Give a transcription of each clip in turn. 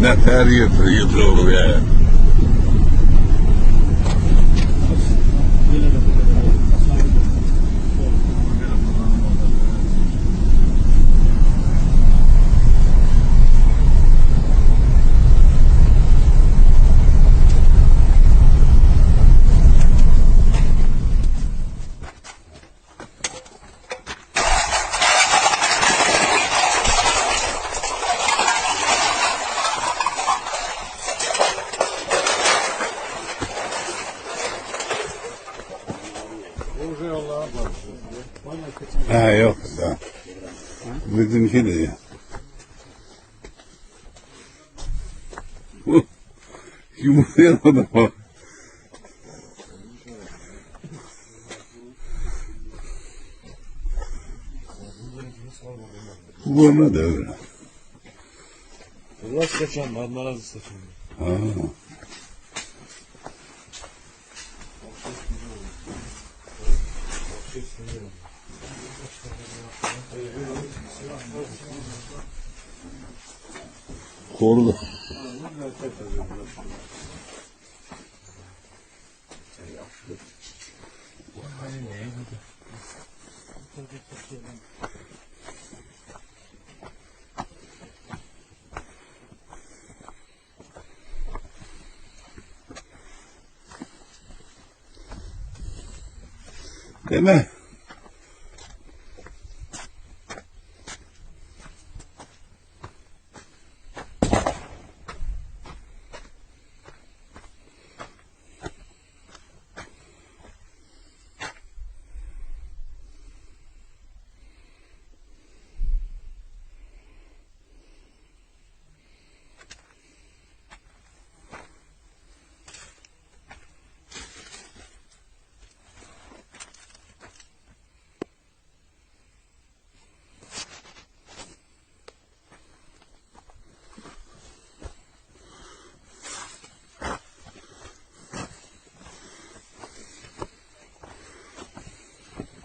Millet her yerde yıkılıyor ya. Ha yok da. Bizimki de ya. Yumurtaya da bak. Bu ne de öyle. Nasıl kaçan var? Narazı saçın. Ha. Korudu. Değil mi?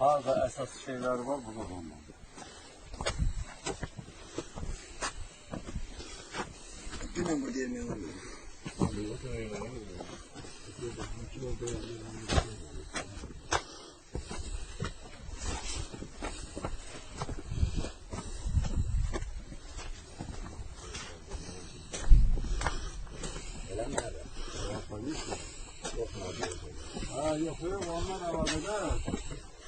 Bazı esas şeyler var burada da olmalı. Yine bu diye ne oluyor? Ha yok yok onlar havada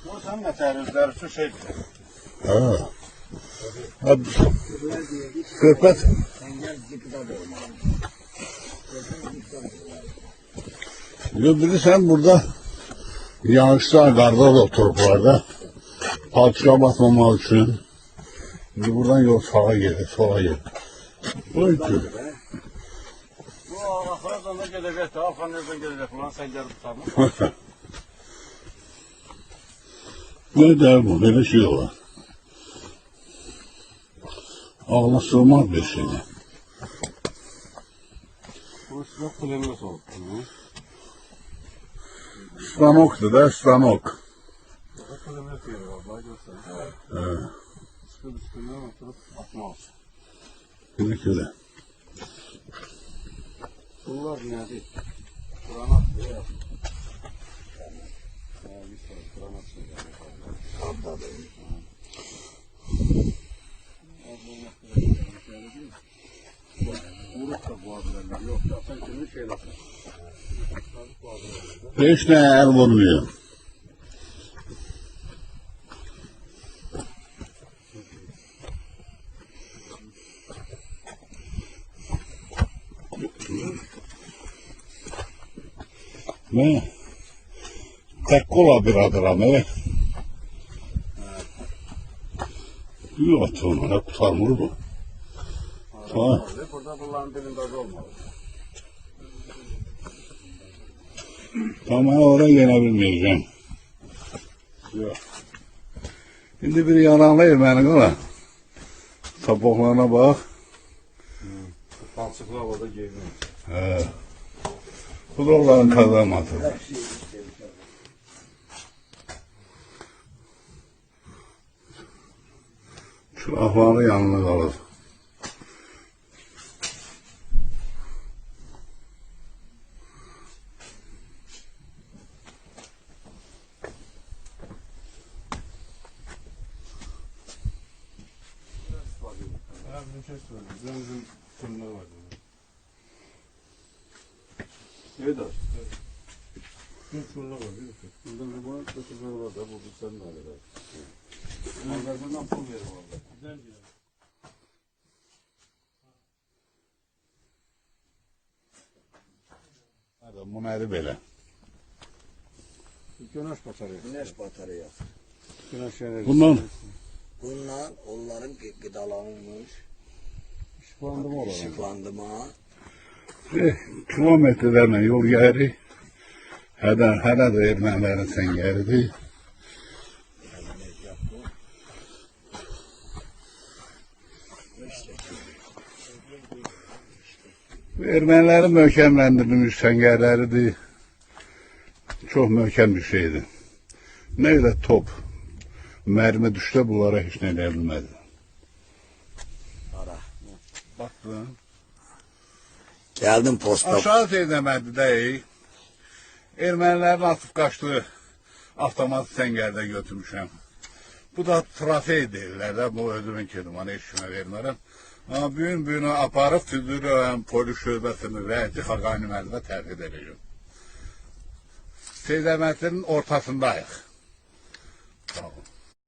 O sen meterizler şu şey. Ha. Hadi. Kırpat. Sen gel dikkat et. Yo bir de sen burada yağışta garda da oturup vardı. Palçığa basmamak için. Şimdi buradan yol sağa gelir, sola gelir. Oy ki. Bu Afgan'dan da gelecek. Afgan'dan gelecek. Ulan sen gel tutalım. Ne der bu? Böyle şey olur. Ağla sığmaz bir şey. Bu sıcak kulemiyor soğuk. Stanoktu da stanok. Sıcak kulemiyor diyor. Vallahi göster. Evet. Sıkı üstünden oturup atmaz. Bir kere. Bunlar ne değil? Kur'an atıyor ya. Ya bir sürü Kur'an atıyor. Vurup da boğabilirler. Yok ya sen kimin şeyler. Hiç ne yer vurmuyor. Ne? Birader ama evet. Yok sonra kurtarmır bu. Ha. Burada bunların birinde de olmalı. Tamam oraya gelebilmeyeceğim. Yok. Şimdi bir yanarlayır beni ola. Sapoklarına bak. Palçıklı havada giyiniyor. He. Kulakların kazanması. Şu afanı yanına alır. Evet abi. Evet fırınlar var. Bir fırın. Burada bir bana kötüler var da bu bir sen de alır. Onlardan pul verir valla. Güzel diyor. Bunları belə. Güneş batarya. Güneş bataryası. Güneş enerjisi. Bundan Bunlar onların gı- gıdalanmış, Işıklandırma olarak. ışıklandırma, eh, kilometrelərlə yol gəlirik. Hədə, hələ də ermənilərin səngəridir. Ermənilərin möhkəmləndirilmiş səngərləridir. Çox möhkəm bir şeydir. Nə qədər top, mərmi düşsə bunlara heç nə eləyə bilmədi. ara. Baxdın. Geldim posta. Aşağı Zeynəmədi deyik. Ermənilərin atıb qaçdığı avtomat səngərdə götürmüşəm. Bu da trofey deyirlər də, bu özümün kedim, heç kimə vermərəm. Amma büyün büyünü aparıb tüdürüm polis şöbəsini rəhti Xaqani müəllimə təhvil edəcəm. Zeynəmədinin ortasındayıq. Sağ olun.